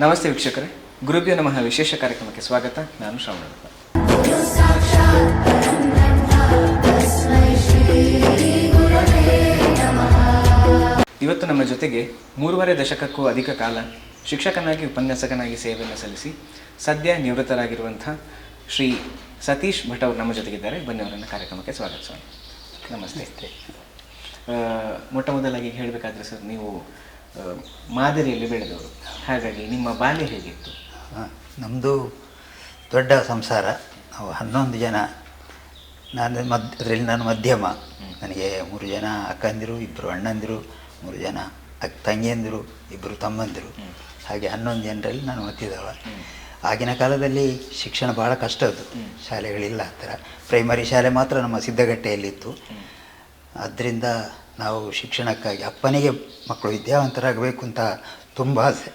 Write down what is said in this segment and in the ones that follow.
ನಮಸ್ತೆ ವೀಕ್ಷಕರೇ. ಗುರುಭ್ಯೋ ನಮಃ. ವಿಶೇಷ ಕಾರ್ಯಕ್ರಮಕ್ಕೆ ಸ್ವಾಗತ. ನಾನು ಶ್ರವಣ ಇವತ್ತು ನಮ್ಮ ಜೊತೆಗೆ ಮೂರುವರೆ ದಶಕಕ್ಕೂ ಅಧಿಕ ಕಾಲ ಶಿಕ್ಷಕನಾಗಿ ಉಪನ್ಯಾಸಕನಾಗಿ ಸೇವೆಯನ್ನು ಸಲ್ಲಿಸಿ ಸದ್ಯ ನಿವೃತ್ತರಾಗಿರುವಂಥ ಶ್ರೀ ಸತೀಶ್ ಭಟ್ ಅವರು ನಮ್ಮ ಜೊತೆಗಿದ್ದಾರೆ. ಬನ್ನಿ ಅವರನ್ನು ಕಾರ್ಯಕ್ರಮಕ್ಕೆ ಸ್ವಾಗತಿಸೋಣ. ನಮಸ್ತೆ. ಮೊಟ್ಟ ಮೊದಲಾಗಿ ಹೇಳಬೇಕಾದ್ರೆ ಸರ್ ನೀವು ಮಾದರಿಯಲ್ಲಿ ಬೆಳೆದವರು. ಹಾಗಾಗಿ ನಿಮ್ಮ ಬಾಲ್ಯ ಹೇಗಿತ್ತು? ನಮ್ಮದು ದೊಡ್ಡ ಸಂಸಾರ. ನಾವು ಹನ್ನೊಂದು ಜನ. ನಾನು ಮದ್ ಅದರಲ್ಲಿ ನಾನು ಮಧ್ಯಮ. ನನಗೆ ಮೂರು ಜನ ಅಕ್ಕಂದಿರು ಇಬ್ಬರು ಅಣ್ಣಂದಿರು ಮೂರು ಜನ ಅಕ್ಕ ತಂಗಿಯಂದಿರು ಇಬ್ಬರು ತಮ್ಮಂದಿರು. ಹಾಗೆ ಹನ್ನೊಂದು ಜನರಲ್ಲಿ ನಾನು ಮಧ್ಯದವ ಆಗಿನ ಕಾಲದಲ್ಲಿ ಶಿಕ್ಷಣ ಭಾಳ ಕಷ್ಟದ್ದು ಶಾಲೆಗಳಿಲ್ಲ ಆ ಥರ. ಪ್ರೈಮರಿ ಶಾಲೆ ಮಾತ್ರ ನಮ್ಮ ಸಿದ್ಧಗಟ್ಟೆಯಲ್ಲಿತ್ತು. ಆದ್ದರಿಂದ ನಾವು ಶಿಕ್ಷಣಕ್ಕಾಗಿ ಅಪ್ಪನಿಗೆ ಮಕ್ಕಳು ವಿದ್ಯಾವಂತರಾಗಬೇಕು ಅಂತ ತುಂಬ ಆಸೆ.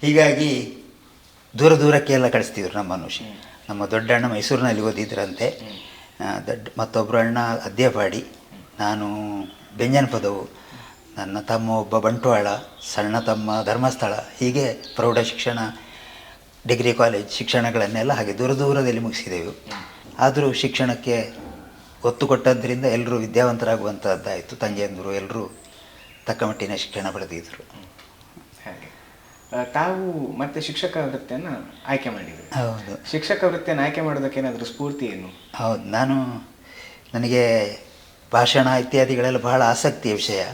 ಹೀಗಾಗಿ ದೂರ ದೂರಕ್ಕೆ ಎಲ್ಲ ಕಳಿಸ್ತಿದ್ರು ನಮ್ಮ ಮನುಷ್ಯ. ನಮ್ಮ ದೊಡ್ಡಣ್ಣ ಮೈಸೂರಿನಲ್ಲಿ ಓದಿದ್ರಂತೆ. ದೊಡ್ಡ ಮತ್ತೊಬ್ಬರು ಅಣ್ಣ ಅದ್ಯಪಾಡಿ ನಾನು ಬೆಂಜನಪದವು ನನ್ನ ತಮ್ಮ ಒಬ್ಬ ಬಂಟ್ವಾಳ, ಸಣ್ಣ ತಮ್ಮ ಧರ್ಮಸ್ಥಳ, ಹೀಗೆ ಪ್ರೌಢ ಶಿಕ್ಷಣ, ಡಿಗ್ರಿ, ಕಾಲೇಜ್ ಶಿಕ್ಷಣಗಳನ್ನೆಲ್ಲ ಹಾಗೆ ದೂರ ದೂರದಲ್ಲಿ ಮುಗಿಸಿದೆವು. ಆದರೂ ಶಿಕ್ಷಣಕ್ಕೆ ಒತ್ತು ಕೊಟ್ಟದ್ದರಿಂದ ಎಲ್ಲರೂ ವಿದ್ಯಾವಂತರಾಗುವಂಥದ್ದಾಯಿತು ತಂಗಿಯಂದರು ಎಲ್ಲರೂ ತಕ್ಕ ಮಟ್ಟಿನ ಶಿಕ್ಷಣ ಪಡೆದಿದ್ದರು ಹಾಗೆ. ತಾವು ಮತ್ತೆ ಶಿಕ್ಷಕ ವೃತ್ತಿಯನ್ನು ಆಯ್ಕೆ ಮಾಡಿದ್ರಿ. ಹೌದು. ಶಿಕ್ಷಕ ವೃತ್ತಿಯನ್ನು ಆಯ್ಕೆ ಮಾಡೋದಕ್ಕೆ ಏನಾದರೂ ಸ್ಫೂರ್ತಿ ಏನು? ಹೌದು. ನಾನು ನನಗೆ ಭಾಷಣ ಇತ್ಯಾದಿಗಳೆಲ್ಲ ಬಹಳ ಆಸಕ್ತಿಯ ವಿಷಯ.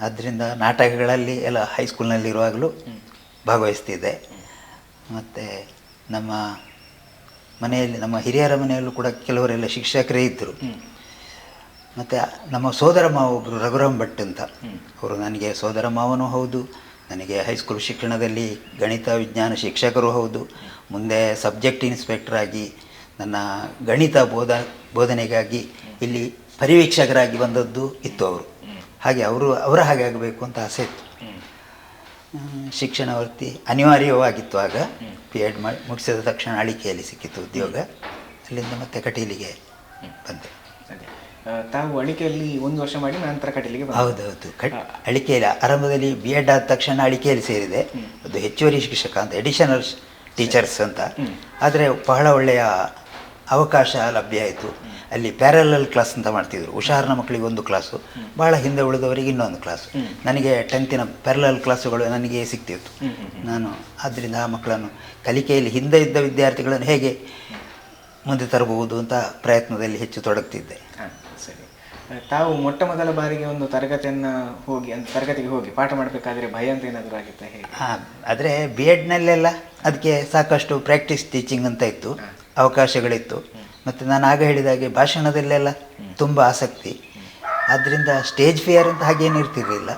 ಆದ್ದರಿಂದ ನಾಟಕಗಳಲ್ಲಿ ಎಲ್ಲ ಹೈಸ್ಕೂಲ್ನಲ್ಲಿರುವಾಗಲೂ ಭಾಗವಹಿಸ್ತಿದ್ದೆ. ಮತ್ತು ನಮ್ಮ ಮನೆಯಲ್ಲಿ, ನಮ್ಮ ಹಿರಿಯರ ಮನೆಯಲ್ಲೂ ಕೂಡ ಕೆಲವರೆಲ್ಲ ಶಿಕ್ಷಕರೇ ಇದ್ದರು. ಮತ್ತು ನಮ್ಮ ಸೋದರ ಮಾವ ಒಬ್ಬರು ರಘುರಾಮ್ ಭಟ್ ಅಂತ. ಅವರು ನನಗೆ ಸೋದರ ಮಾವನೂ ಹೌದು, ನನಗೆ ಹೈಸ್ಕೂಲ್ ಶಿಕ್ಷಣದಲ್ಲಿ ಗಣಿತ, ವಿಜ್ಞಾನ ಶಿಕ್ಷಕರು ಹೌದು. ಮುಂದೆ ಸಬ್ಜೆಕ್ಟ್ ಇನ್ಸ್ಪೆಕ್ಟರ್ ಆಗಿ ನನ್ನ ಗಣಿತ ಬೋಧ, ಬೋಧನೆಗಾಗಿ ಇಲ್ಲಿ ಪರಿವೀಕ್ಷಕರಾಗಿ ಬಂದದ್ದು ಇತ್ತು ಅವರು. ಹಾಗೆ ಅವರು, ಅವರ ಹಾಗೆ ಆಗಬೇಕು ಅಂತ ಆಸೆ ಇತ್ತು. ಶಿಕ್ಷಣ ವೃತ್ತಿ ಅನಿವಾರ್ಯವಾಗಿತ್ತು ಆಗ. ಪಿ ಎಡ್ ಮಾಡಿ ಮುಗಿಸಿದ ತಕ್ಷಣ ಅಳಿಕೆಯಲ್ಲಿ ಸಿಕ್ಕಿತ್ತು ಉದ್ಯೋಗ. ಅಲ್ಲಿಂದ ಮತ್ತೆ ಕಟೀಲಿಗೆ ಬಂದೆ. ತಾವು ಅಳಿಕೆಯಲ್ಲಿ ಒಂದು ವರ್ಷ ಮಾಡಿ ನಂತರ ಕಟೀಲಿಗೆ. ಹೌದೌದು. ಕಟ್ ಅಳಿಕೆಯಲ್ಲಿ ಆರಂಭದಲ್ಲಿ ಬಿ ಎಡ್ ಆದ ತಕ್ಷಣ ಅಳಿಕೆಯಲ್ಲಿ ಸೇರಿದೆ. ಅದು ಹೆಚ್ಚುವರಿ ಶಿಕ್ಷಕ ಅಂತ ಎಡಿಷನಲ್ ಟೀಚರ್ಸ್ ಅಂತ. ಆದರೆ ಬಹಳ ಒಳ್ಳೆಯ ಅವಕಾಶ ಲಭ್ಯ ಆಯಿತು. ಅಲ್ಲಿ ಪ್ಯಾರಲಲ್ ಕ್ಲಾಸ್ ಅಂತ ಮಾಡ್ತಿದ್ರು. ಹುಷಾರಿನ ಮಕ್ಕಳಿಗೆ ಒಂದು ಕ್ಲಾಸು ಭಾಳ ಹಿಂದೆ ಉಳಿದವರಿಗೆ ಇನ್ನೊಂದು ಕ್ಲಾಸು ನನಗೆ ಟೆಂತಿನ ಪ್ಯಾರಲಲ್ ಕ್ಲಾಸುಗಳು ನನಗೆ ಸಿಗ್ತಿತ್ತು ನಾನು ಆದ್ದರಿಂದ ಆ ಮಕ್ಕಳನ್ನು ಕಲಿಕೆಯಲ್ಲಿ ಹಿಂದೆ ಇದ್ದ ವಿದ್ಯಾರ್ಥಿಗಳನ್ನು ಹೇಗೆ ಮುಂದೆ ತರಬಹುದು ಅಂತ ಪ್ರಯತ್ನದಲ್ಲಿ ಹೆಚ್ಚು ತೊಡಗ್ತಿದ್ದೆ. ಸರಿ. ತಾವು ಮೊಟ್ಟ ಮೊದಲ ಬಾರಿಗೆ ಒಂದು ತರಗತಿಯನ್ನು ಹೋಗಿ ಅಂತ ತರಗತಿಗೆ ಹೋಗಿ ಪಾಠ ಮಾಡಬೇಕಾದ್ರೆ ಭಯ ಅಂತ ಏನಾದರೂ ಆಗಿತ್ತಾ ಹೇಗೆ? ಹಾಂ ಆದರೆ ಬಿ ಎಡ್ನಲ್ಲೆಲ್ಲ ಅದಕ್ಕೆ ಸಾಕಷ್ಟು ಪ್ರಾಕ್ಟೀಸ್ ಟೀಚಿಂಗ್ ಅಂತ ಇತ್ತು. ಅವಕಾಶಗಳಿತ್ತು. ಮತ್ತು ನಾನು ಆಗ ಹೇಳಿದ ಹಾಗೆ ಭಾಷಣದಲ್ಲೆಲ್ಲ ತುಂಬ ಆಸಕ್ತಿ. ಆದ್ದರಿಂದ ಸ್ಟೇಜ್ ಫಿಯರ್ ಅಂತ ಹಾಗೇನು ಇರ್ತಿರಲಿಲ್ಲ.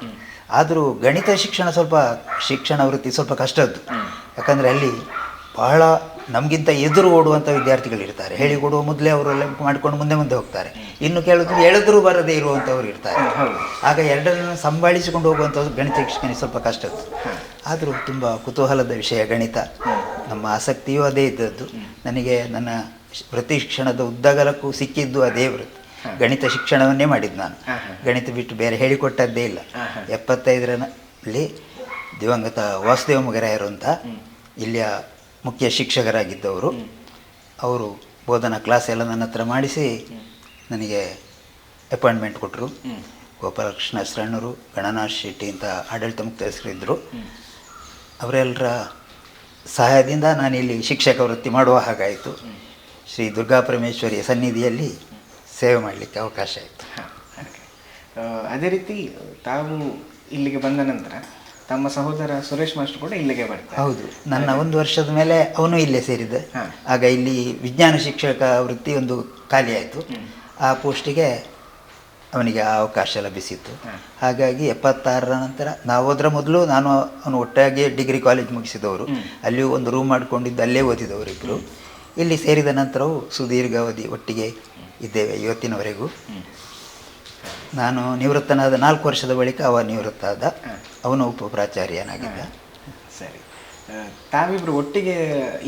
ಆದರೂ ಗಣಿತ ಶಿಕ್ಷಣ ಸ್ವಲ್ಪ ಶಿಕ್ಷಣ ವೃತ್ತಿ ಸ್ವಲ್ಪ ಕಷ್ಟದ್ದು. ಯಾಕಂದರೆ ಅಲ್ಲಿ ಬಹಳ ನಮಗಿಂತ ಎದುರು ಓಡುವಂಥ ವಿದ್ಯಾರ್ಥಿಗಳಿರ್ತಾರೆ. ಹೇಳಿಕೊಡುವ ಮೊದಲೇ ಅವರೆಲ್ಲ ಮಾಡಿಕೊಂಡು ಮುಂದೆ ಮುಂದೆ ಹೋಗ್ತಾರೆ. ಇನ್ನು ಕೇಳಿದ್ರು ಎಳೆದರೂ ಬರದೇ ಇರುವಂಥವ್ರು ಇರ್ತಾರೆ. ಆಗ ಎರಡರನ್ನು ಸಂಭಾಳಿಸಿಕೊಂಡು ಹೋಗುವಂಥದ್ದು ಗಣಿತ ಶಿಕ್ಷಣ ಸ್ವಲ್ಪ ಕಷ್ಟದ್ದು. ಆದರೂ ತುಂಬ ಕುತೂಹಲದ ವಿಷಯ ಗಣಿತ. ನಮ್ಮ ಆಸಕ್ತಿಯೂ ಅದೇ ಇದ್ದದ್ದು. ನನಗೆ ನನ್ನ ವೃತ್ತಿ ಶಿಕ್ಷಣದ ಉದ್ದಗಲಕ್ಕೂ ಸಿಕ್ಕಿದ್ದು ಅದೇ ವೃತ್ತಿ. ಗಣಿತ ಶಿಕ್ಷಣವನ್ನೇ ಮಾಡಿದ್ದು ನಾನು. ಗಣಿತ ಬಿಟ್ಟು ಬೇರೆ ಹೇಳಿಕೊಟ್ಟದ್ದೇ ಇಲ್ಲ. ಎಪ್ಪತ್ತೈದರಲ್ಲಿ ದಿವಂಗತ ವಾಸುದೇವ ಮುಗರಾಯರು ಅಂತ ಇಲ್ಲಿಯ ಮುಖ್ಯ ಶಿಕ್ಷಕರಾಗಿದ್ದವರು. ಅವರು ಬೋಧನಾ ಕ್ಲಾಸ್ ಎಲ್ಲ ನನ್ನ ಹತ್ರ ಮಾಡಿಸಿ ನನಗೆ ಅಪಾಯಿಂಟ್ಮೆಂಟ್ ಕೊಟ್ಟರು ಗೋಪಾಲಕೃಷ್ಣ ಶರಣರು ಗಣನಾಥ್ ಶೆಟ್ಟಿ ಅಂತ ಆಡಳಿತ ಮುಕ್ತರಿದ್ದರು ಅವರೆಲ್ಲರ ಸಹಾಯದಿಂದ ನಾನಿಲ್ಲಿ ಶಿಕ್ಷಕ ವೃತ್ತಿ ಮಾಡುವ ಹಾಗಾಯಿತು. ಶ್ರೀ ದುರ್ಗಾ ಪರಮೇಶ್ವರಿಯ ಸನ್ನಿಧಿಯಲ್ಲಿ ಸೇವೆ ಮಾಡಲಿಕ್ಕೆ ಅವಕಾಶ ಹಾಗೆ. ಅದೇ ರೀತಿ ತಾವು ಇಲ್ಲಿಗೆ ಬಂದ ನಂತರ ತಮ್ಮ ಸಹೋದರ ಸುರೇಶ್ ಮಾಸ್ಟರ್ ಕೂಡ ಇಲ್ಲಿಗೆ ಬರ್ತಾರೆ. ಹೌದು. ನನ್ನ ಒಂದು ವರ್ಷದ ಮೇಲೆ ಅವನು ಇಲ್ಲೇ ಸೇರಿದ್ದ. ಆಗ ಇಲ್ಲಿ ವಿಜ್ಞಾನ ಶಿಕ್ಷಕ ವೃತ್ತಿ ಒಂದು ಖಾಲಿ ಆಯಿತು. ಆ ಪೋಸ್ಟಿಗೆ ಅವನಿಗೆ ಆ ಅವಕಾಶ ಲಭಿಸಿತ್ತು. ಹಾಗಾಗಿ ಎಪ್ಪತ್ತಾರರ ನಂತರ ನಾವು ಹೋದ್ರ ಮೊದಲು ನಾನು ಅವನು ಒಟ್ಟಾಗಿ ಡಿಗ್ರಿ ಕಾಲೇಜ್ ಮುಗಿಸಿದವರು. ಅಲ್ಲಿಯೂ ಒಂದು ರೂಮ್ ಮಾಡಿಕೊಂಡಿದ್ದು ಅಲ್ಲೇ ಓದಿದವರು ಇಬ್ಬರು ಇಲ್ಲಿ ಸೇರಿದ ನಂತರವೂ ಸುದೀರ್ಘಾವಧಿ ಒಟ್ಟಿಗೆ ಇದ್ದೇವೆ ಇವತ್ತಿನವರೆಗೂ. ನಾನು ನಿವೃತ್ತನಾದ ನಾಲ್ಕು ವರ್ಷದ ಬಳಿಕ ಅವ ನಿವೃತ್ತ ಆದ ಅವನು ಉಪ ಪ್ರಾಚಾರ್ಯನಾಗಿದ್ದ ಸರಿ. ತಾವಿಬ್ಬರು ತಾವಿಬ್ರು ಒಟ್ಟಿಗೆ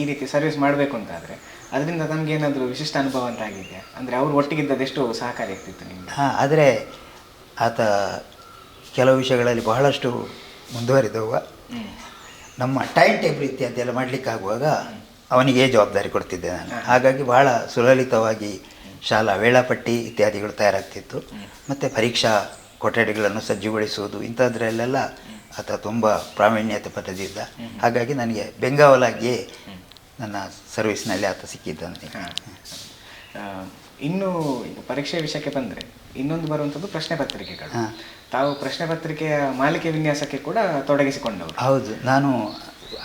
ಈ ರೀತಿ ಸರ್ವಿಸ್ ಮಾಡಬೇಕು ಅಂತಾದರೆ ಅದರಿಂದ ನಮಗೆ ಏನಾದರೂ ವಿಶಿಷ್ಟ ಅನುಭವ ಅಂತ ಆಗಿದೆ ಅಂದರೆ ಅವ್ರು ಒಟ್ಟಿಗಿದ್ದದ್ದು ಎಷ್ಟು ಸಹಕಾರಿ ಆಗ್ತಿತ್ತು ನಿಮ್ಗೆ. ಹಾಂ ಆದರೆ ಆತ ಕೆಲವು ವಿಷಯಗಳಲ್ಲಿ ಬಹಳಷ್ಟು ಮುಂದುವರಿದವ. ನಮ್ಮ ಟೈಮ್ ಟೇಬಲ್ ಇತ್ಯಾದಿ ಎಲ್ಲ ಮಾಡಲಿಕ್ಕೆ ಆಗುವಾಗ ಅವನಿಗೆ ಜವಾಬ್ದಾರಿ ಕೊಡ್ತಿದ್ದೆ ನಾನು. ಹಾಗಾಗಿ ಬಹಳ ಸುಲಲಿತವಾಗಿ ಶಾಲಾ ವೇಳಾಪಟ್ಟಿ ಇತ್ಯಾದಿಗಳು ತಯಾರಾಗ್ತಿತ್ತು. ಮತ್ತು ಪರೀಕ್ಷಾ ಕೊಠಡಿಗಳನ್ನು ಸಜ್ಜುಗೊಳಿಸುವುದು ಇಂಥದ್ರಲ್ಲೆಲ್ಲ ಆತ ತುಂಬ ಪ್ರಾವೀಣ್ಯತೆ ಪಡೆದಿದ್ದ. ಹಾಗಾಗಿ ನನಗೆ ಬೆಂಗಾವಲಾಗಿಯೇ ನನ್ನ ಸರ್ವಿಸ್ನಲ್ಲಿ ಆತ ಸಿಕ್ಕಿದ್ದ ನನಗೆ ಇನ್ನು ಪರೀಕ್ಷೆ ವಿಷಯಕ್ಕೆ ಬಂದರೆ ಇನ್ನೊಂದು ಬರುವಂಥದ್ದು ಪ್ರಶ್ನೆ ಪತ್ರಿಕೆಗಳು. ತಾವು ಪ್ರಶ್ನೆ ಪತ್ರಿಕೆಯ ಮಾಲಿಕೆ ವಿನ್ಯಾಸಕ್ಕೆ ಕೂಡ ತೊಡಗಿಸಿಕೊಂಡವರು. ಹೌದು. ನಾನು